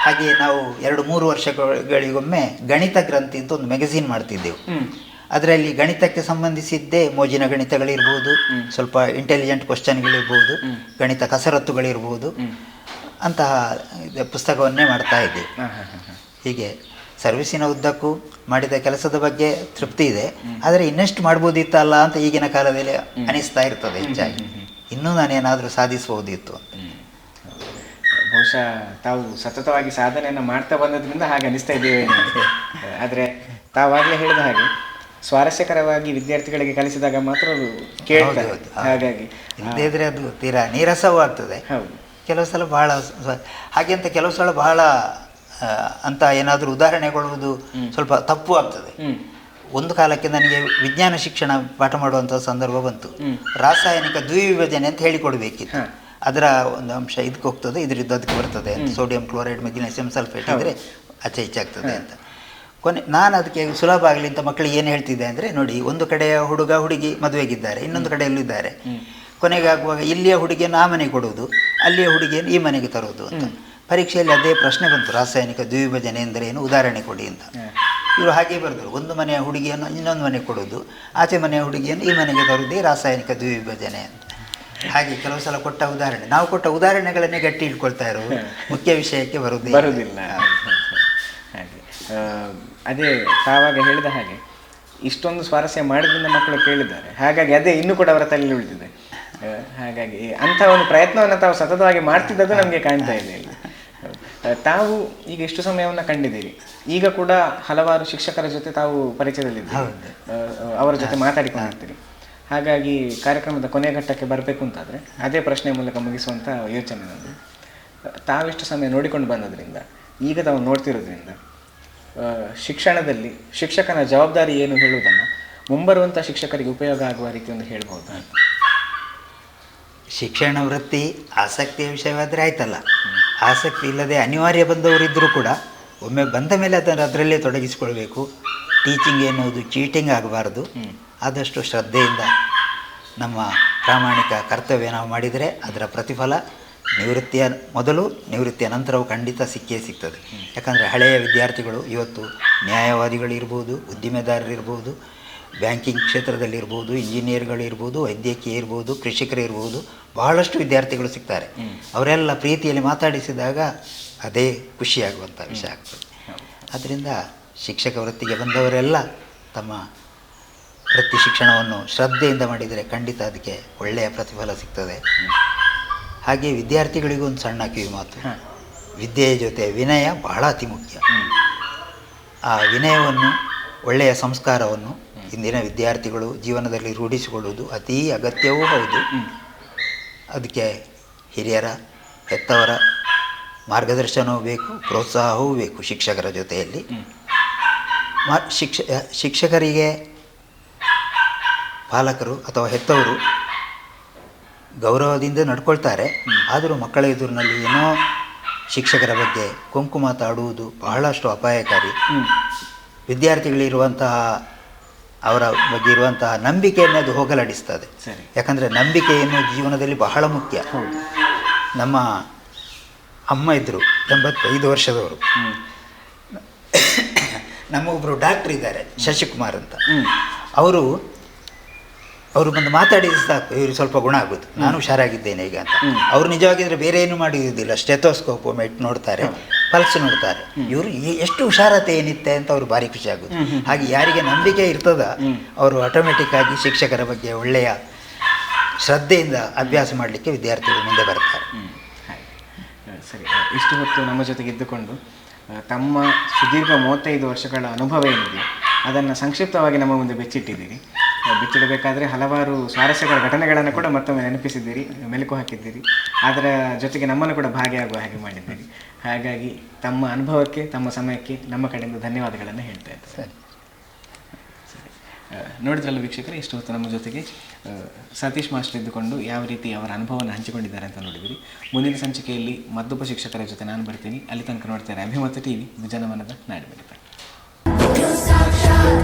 ಹಾಗೆ ನಾವು ಎರಡು ಮೂರು ವರ್ಷಗಳಿಗೊಮ್ಮೆ ಗಣಿತ ಗ್ರಂಥಿ ಅಂತ ಒಂದು ಮ್ಯಾಗಝೀನ್ ಮಾಡ್ತಿದ್ದೆವು. ಅದರಲ್ಲಿ ಗಣಿತಕ್ಕೆ ಸಂಬಂಧಿಸಿದ್ದೇ ಮೋಜಿನ ಗಣಿತಗಳಿರ್ಬೋದು ಸ್ವಲ್ಪ ಇಂಟೆಲಿಜೆಂಟ್ ಕ್ವಶನ್ಗಳಿರ್ಬೋದು ಗಣಿತ ಕಸರತ್ತುಗಳಿರ್ಬೋದು ಅಂತಹ ಪುಸ್ತಕವನ್ನೇ ಮಾಡ್ತಾ ಇದ್ದೆ. ಹೀಗೆ ಸರ್ವಿಸಿನ ಉದ್ದಕ್ಕೂ ಮಾಡಿದ ಕೆಲಸದ ಬಗ್ಗೆ ತೃಪ್ತಿ ಇದೆ ಆದರೆ ಇನ್ನೆಷ್ಟು ಮಾಡ್ಬೋದಿತ್ತಲ್ಲ ಅಂತ ಈಗಿನ ಕಾಲದಲ್ಲಿ ಅನಿಸ್ತಾ ಇರ್ತದೆ ಹೆಚ್ಚಾಗಿ. ಇನ್ನೂ ನಾನೇನಾದರೂ ಸಾಧಿಸಬಹುದಿತ್ತು ಅಂತ. ಬಹುಶಃ ತಾವು ಸತತವಾಗಿ ಸಾಧನೆಯನ್ನು ಮಾಡ್ತಾ ಬಂದದ್ರಿಂದ ಹಾಗೆ ಅನಿಸ್ತಾ ಇದ್ದೇವೆ ಆದರೆ ತಾವಾಗಲೇ ಹೇಳಿದ ಹಾಗೆ ಸ್ವಾರಸ್ಯಕರವಾಗಿ ವಿದ್ಯಾರ್ಥಿಗಳಿಗೆ ಕಲಿಸಿದಾಗ ಮಾತ್ರ ಅದು ಕೇಳ್ತಾರೆ. ಹಾಗಾಗಿ ಇಲ್ಲದೇ ಇದ್ರೆ ಅದು ತೀರಾ ನೀರಸವೂ ಆಗ್ತದೆ ಕೆಲವು ಸಲ ಬಹಳ ಹಾಗೆ ಅಂತ ಕೆಲವು ಸಲ ಬಹಳ ಅಂತ ಏನಾದರೂ ಉದಾಹರಣೆ ಕೊಡುವುದು ಸ್ವಲ್ಪ ತಪ್ಪು ಆಗ್ತದೆ. ಒಂದು ಕಾಲಕ್ಕೆ ನನಗೆ ವಿಜ್ಞಾನ ಶಿಕ್ಷಣ ಪಾಠ ಮಾಡುವಂಥ ಸಂದರ್ಭ ಬಂತು. ರಾಸಾಯನಿಕ ದ್ವಿವಿಭಜನೆ ಅಂತ ಹೇಳಿಕೊಡ್ಬೇಕಿತ್ತು. ಅದರ ಒಂದು ಅಂಶ ಇದಕ್ಕೆ ಹೋಗ್ತದೆ ಇದರಿಂದ ಅದಕ್ಕೆ ಬರ್ತದೆ ಅಂತ. ಸೋಡಿಯಂ ಕ್ಲೋರೈಡ್ ಮೆಗ್ನೀಸಿಯಂ ಸಲ್ಫೇಟ್ ಇದ್ರೆ ಆಚೆ ಈಚೆ ಆಗ್ತದೆ ಅಂತ. ಕೊನೆ ನಾನು ಅದಕ್ಕೆ ಸುಲಭ ಆಗಲಿ ಅಂತ ಮಕ್ಕಳಿಗೆ ಏನು ಹೇಳ್ತಿದ್ದೆ ಅಂದರೆ ನೋಡಿ ಒಂದು ಕಡೆಯ ಹುಡುಗ ಹುಡುಗಿ ಮದುವೆಗಿದ್ದಾರೆ ಇನ್ನೊಂದು ಕಡೆಯಲ್ಲೂ ಇದ್ದಾರೆ. ಕೊನೆಗೆ ಆಗುವಾಗ ಇಲ್ಲಿಯ ಹುಡುಗಿಯನ್ನು ಆ ಮನೆಗೆ ಕೊಡುವುದು ಅಲ್ಲಿಯ ಹುಡುಗಿಯನ್ನು ಈ ಮನೆಗೆ ತರುವುದು ಅಂತ. ಪರೀಕ್ಷೆಯಲ್ಲಿ ಅದೇ ಪ್ರಶ್ನೆ ಬಂತು ರಾಸಾಯನಿಕ ದ್ವಿವಿಭಜನೆ ಎಂದರೆ ಏನು? ಉದಾಹರಣೆ ಕೊಡಿ ಅಂತ. ಇವರು ಹಾಗೆ ಬರೆದರು ಒಂದು ಮನೆಯ ಹುಡುಗಿಯನ್ನು ಇನ್ನೊಂದು ಮನೆಗೆ ಕೊಡುವುದು ಆಚೆ ಮನೆಯ ಹುಡುಗಿಯನ್ನು ಈ ಮನೆಗೆ ತರುವುದೇ ರಾಸಾಯನಿಕ ದ್ವಿವಿಭಜನೆ ಅಂತ. ಹಾಗೆ ಕೆಲವು ಸಲ ಕೊಟ್ಟ ಉದಾಹರಣೆ. ನಾವು ಕೊಟ್ಟ ಉದಾಹರಣೆಗಳನ್ನೇ ಗಟ್ಟಿ ಇಟ್ಕೊಳ್ತಾ ಇರೋದು ಮುಖ್ಯ ವಿಷಯಕ್ಕೆ ಬರುವುದೇ ಇಲ್ಲ. ಬರುವುದಿಲ್ಲ. ಹಾಗೆ. ಅದೇ ತಾವಾಗ ಹೇಳಿದ ಹಾಗೆ ಇಷ್ಟೊಂದು ಸ್ವಾರಸ್ಯ ಮಾಡಿದ್ರಿಂದ ಮಕ್ಕಳು ಕೇಳಿದ್ದಾರೆ. ಹಾಗಾಗಿ ಅದೇ ಇನ್ನೂ ಕೂಡ ಅವರ ತಲೆಯಲ್ಲಿ ಉಳಿದಿದೆ. ಹಾಗಾಗಿ ಅಂಥ ಒಂದು ಪ್ರಯತ್ನವನ್ನು ತಾವು ಸತತವಾಗಿ ಮಾಡ್ತಿದ್ದದ್ದು ನಮಗೆ ಕಾಣ್ತಾ ಇದೆ ಇಲ್ಲಿ. ತಾವು ಈಗ ಎಷ್ಟು ಸಮಯವನ್ನು ಕಂಡಿದ್ದೀರಿ? ಈಗ ಕೂಡ ಹಲವಾರು ಶಿಕ್ಷಕರ ಜೊತೆ ತಾವು ಪರಿಚಯದಲ್ಲಿದ್ದೀರಿ. ಅವರ ಜೊತೆ ಮಾತಾಡಿಕೊಂಡಿರ್ತೀರಿ. ಹಾಗಾಗಿ ಕಾರ್ಯಕ್ರಮದ ಕೊನೆ ಘಟ್ಟಕ್ಕೆ ಬರಬೇಕು ಅಂತಾದರೆ ಅದೇ ಪ್ರಶ್ನೆ ಮೂಲಕ ಮುಗಿಸುವಂಥ ಯೋಚನೆ ನಂದು. ತಾವೆಷ್ಟು ಸಮಯ ನೋಡಿಕೊಂಡು ಬಂದದ್ರಿಂದ ಈಗ ತಾವು ನೋಡ್ತಿರೋದ್ರಿಂದ ಶಿಕ್ಷಣದಲ್ಲಿ ಶಿಕ್ಷಕನ ಜವಾಬ್ದಾರಿ ಏನು ಹೇಳುವುದನ್ನು ಮುಂಬರುವಂಥ ಶಿಕ್ಷಕರಿಗೆ ಉಪಯೋಗ ಆಗುವ ರೀತಿ ಒಂದು ಹೇಳ್ಬೋದು ಶಿಕ್ಷಣ ವೃತ್ತಿ ಆಸಕ್ತಿಯ ವಿಷಯವಾದರೆ ಆಯ್ತಲ್ಲ. ಆಸಕ್ತಿ ಇಲ್ಲದೆ ಅನಿವಾರ್ಯ ಬಂದವರಿದ್ದರೂ ಕೂಡ ಒಮ್ಮೆ ಬಂದ ಮೇಲೆ ಅದನ್ನು ಅದರಲ್ಲೇ ತೊಡಗಿಸಿಕೊಳ್ಬೇಕು. ಟೀಚಿಂಗ್ ಎನ್ನುವುದು ಚೀಟಿಂಗ್ ಆಗಬಾರ್ದು. ಆದಷ್ಟು ಶ್ರದ್ಧೆಯಿಂದ ನಮ್ಮ ಪ್ರಾಮಾಣಿಕ ಕರ್ತವ್ಯ ನಾವು ಮಾಡಿದರೆ ಅದರ ಪ್ರತಿಫಲ ನಿವೃತ್ತಿಯ ಮೊದಲು ನಿವೃತ್ತಿಯ ನಂತರವು ಖಂಡಿತ ಸಿಕ್ಕೇ ಸಿಗ್ತದೆ. ಯಾಕಂದರೆ ಹಳೆಯ ವಿದ್ಯಾರ್ಥಿಗಳು ಇವತ್ತು ನ್ಯಾಯವಾದಿಗಳಿರ್ಬೋದು, ಉದ್ದಿಮೆದಾರರಿರ್ಬೋದು, ಬ್ಯಾಂಕಿಂಗ್ ಕ್ಷೇತ್ರದಲ್ಲಿರ್ಬೋದು, ಇಂಜಿನಿಯರ್ಗಳಿರ್ಬೋದು, ವೈದ್ಯಕೀಯ ಇರ್ಬೋದು, ಕೃಷಿಕರಿರ್ಬೋದು, ಬಹಳಷ್ಟು ವಿದ್ಯಾರ್ಥಿಗಳು ಸಿಗ್ತಾರೆ. ಅವರೆಲ್ಲ ಪ್ರೀತಿಯಲ್ಲಿ ಮಾತಾಡಿಸಿದಾಗ ಅದೇ ಖುಷಿಯಾಗುವಂಥ ವಿಷಯ ಆಗ್ತದೆ. ಆದ್ದರಿಂದ ಶಿಕ್ಷಕ ವೃತ್ತಿಗೆ ಬಂದವರೆಲ್ಲ ತಮ್ಮ ವೃತ್ತಿ ಶಿಕ್ಷಣವನ್ನು ಶ್ರದ್ಧೆಯಿಂದ ಮಾಡಿದರೆ ಖಂಡಿತ ಅದಕ್ಕೆ ಒಳ್ಳೆಯ ಪ್ರತಿಫಲ ಸಿಗ್ತದೆ. ಹಾಗೆ ವಿದ್ಯಾರ್ಥಿಗಳಿಗೂ ಒಂದು ಸಣ್ಣ ಕಿವಿ ಮಾತು. ವಿದ್ಯೆಯ ಜೊತೆ ವಿನಯ ಬಹಳ ಅತಿ ಮುಖ್ಯ. ಆ ವಿನಯವನ್ನು ಒಳ್ಳೆಯ ಸಂಸ್ಕಾರವನ್ನು ಇಂದಿನ ವಿದ್ಯಾರ್ಥಿಗಳು ಜೀವನದಲ್ಲಿ ರೂಢಿಸಿಕೊಳ್ಳುವುದು ಅತೀ ಅಗತ್ಯವೂ ಹೌದು. ಅದಕ್ಕೆ ಹಿರಿಯರ ಹೆತ್ತವರ ಮಾರ್ಗದರ್ಶನವೂ ಬೇಕು ಪ್ರೋತ್ಸಾಹವೂ ಬೇಕು ಶಿಕ್ಷಕರ ಜೊತೆಯಲ್ಲಿ. ಮಾ ಶಿಕ್ಷ ಶಿಕ್ಷಕರಿಗೆ ಪಾಲಕರು ಅಥವಾ ಹೆತ್ತವರು ಗೌರವದಿಂದ ನಡ್ಕೊಳ್ತಾರೆ. ಆದರೂ ಮಕ್ಕಳ ಎದುರಿನಲ್ಲಿ ಏನೋ ಶಿಕ್ಷಕರ ಬಗ್ಗೆ ಕೊಂಕು ಮಾತಾಡುವುದು ಬಹಳಷ್ಟು ಅಪಾಯಕಾರಿ. ವಿದ್ಯಾರ್ಥಿಗಳಿರುವಂತಹ ಅವರ ಬಗ್ಗೆ ಇರುವಂತಹ ನಂಬಿಕೆಯನ್ನು ಅದು ಹೋಗಲಾಡಿಸ್ತದೆ. ಯಾಕಂದರೆ ನಂಬಿಕೆಯನ್ನು ಜೀವನದಲ್ಲಿ ಬಹಳ ಮುಖ್ಯ. ನಮ್ಮ ಅಮ್ಮ ಇದ್ದರು ಎಂಬತ್ತೈದು ವರ್ಷದವರು. ನಮ್ಮ ಒಬ್ಬರು ಡಾಕ್ಟ್ರ್ ಇದ್ದಾರೆ ಶಶಿಕುಮಾರ್ ಅಂತ. ಅವರು ಅವರು ಬಂದು ಮಾತಾಡಿದ್ರೆ ಸಾಕು. ಇವರು ಸ್ವಲ್ಪ ಗುಣ ಆಗೋದು ನಾನು ಹುಷಾರಾಗಿದ್ದೇನೆ ಈಗ ಅಂತ. ಅವ್ರು ನಿಜವಾಗಿದ್ರೆ ಬೇರೆ ಏನು ಮಾಡಿದ್ದಿಲ್ಲ ಸ್ಟೆಥೋಸ್ಕೋಪ್ ಮೆಟ್ ನೋಡ್ತಾರೆ. ಪಲ್ಸ್ ನೋಡ್ತಾರೆ. ಇವರು ಎಷ್ಟು ಹುಷಾರತೆ ಏನಿತ್ತೆ ಅಂತ ಅವ್ರು ಭಾರಿ ಖುಷಿ ಆಗೋದು. ಹಾಗೆ ಯಾರಿಗೆ ನಂಬಿಕೆ ಇರ್ತದ ಅವರು ಆಟೋಮೆಟಿಕ್ ಆಗಿ ಶಿಕ್ಷಕರ ಬಗ್ಗೆ ಒಳ್ಳೆಯ ಶ್ರದ್ಧೆಯಿಂದ ಅಭ್ಯಾಸ ಮಾಡಲಿಕ್ಕೆ ವಿದ್ಯಾರ್ಥಿಗಳು ಮುಂದೆ ಬರ್ತಾರೆ. ಹಾಗೆ. ಸರಿ. ಇಷ್ಟು ಹೊತ್ತು ನಮ್ಮ ಜೊತೆಗೆ ಇದ್ದುಕೊಂಡು ತಮ್ಮ ಸುದೀರ್ಘ ಮೂವತ್ತೈದು ವರ್ಷಗಳ ಅನುಭವ ಏನಿದೆ ಅದನ್ನು ಸಂಕ್ಷಿಪ್ತವಾಗಿ ನಮ್ಮ ಮುಂದೆ ಬೆಚ್ಚಿಟ್ಟಿದ್ದೀರಿ. ಬೆಚ್ಚಿಡಬೇಕಾದ್ರೆ ಹಲವಾರು ಸ್ವಾರಸ್ಯಕರ ಘಟನೆಗಳನ್ನು ಕೂಡ ಮತ್ತೊಮ್ಮೆ ನೆನಪಿಸಿದ್ದೀರಿ ಮೆಲುಕು ಹಾಕಿದ್ದೀರಿ. ಅದರ ಜೊತೆಗೆ ನಮ್ಮನ್ನು ಕೂಡ ಭಾಗಿಯಾಗುವ ಹಾಗೆ ಮಾಡಿದ್ದೀರಿ. ಹಾಗಾಗಿ ತಮ್ಮ ಅನುಭವಕ್ಕೆ ತಮ್ಮ ಸಮಯಕ್ಕೆ ನಮ್ಮ ಕಡೆಯಿಂದ ಧನ್ಯವಾದಗಳನ್ನು ಹೇಳ್ತಾ ಇದ್ದೆ. ಸರಿ. ನೋಡಿದ್ರಲ್ಲ ವೀಕ್ಷಕರೇ ಇಷ್ಟು ಹೊತ್ತು ನಮ್ಮ ಜೊತೆಗೆ ಸತೀಶ್ ಮಾಸ್ಟರ್ ಇದ್ದುಕೊಂಡು ಯಾವ ರೀತಿ ಅವರ ಅನುಭವವನ್ನು ಹಂಚಿಕೊಂಡಿದ್ದಾರೆ ಅಂತ ನೋಡಿದಿರಿ. ಮುಂದಿನ ಸಂಚಿಕೆಯಲ್ಲಿ ಮದ್ದೊಬ್ಬ ಶಿಕ್ಷಕರ ಜೊತೆ ನಾನು ಬರ್ತೀನಿ. ಅಲ್ಲಿ ತನಕ ನೋಡ್ತಾರೆ ಅಭಿಮತ ಟಿವಿ ಜನಮನದ ನಾಡಿ ಬೆಳಿತಾರೆ ಸಾಕ್ಷಾತ್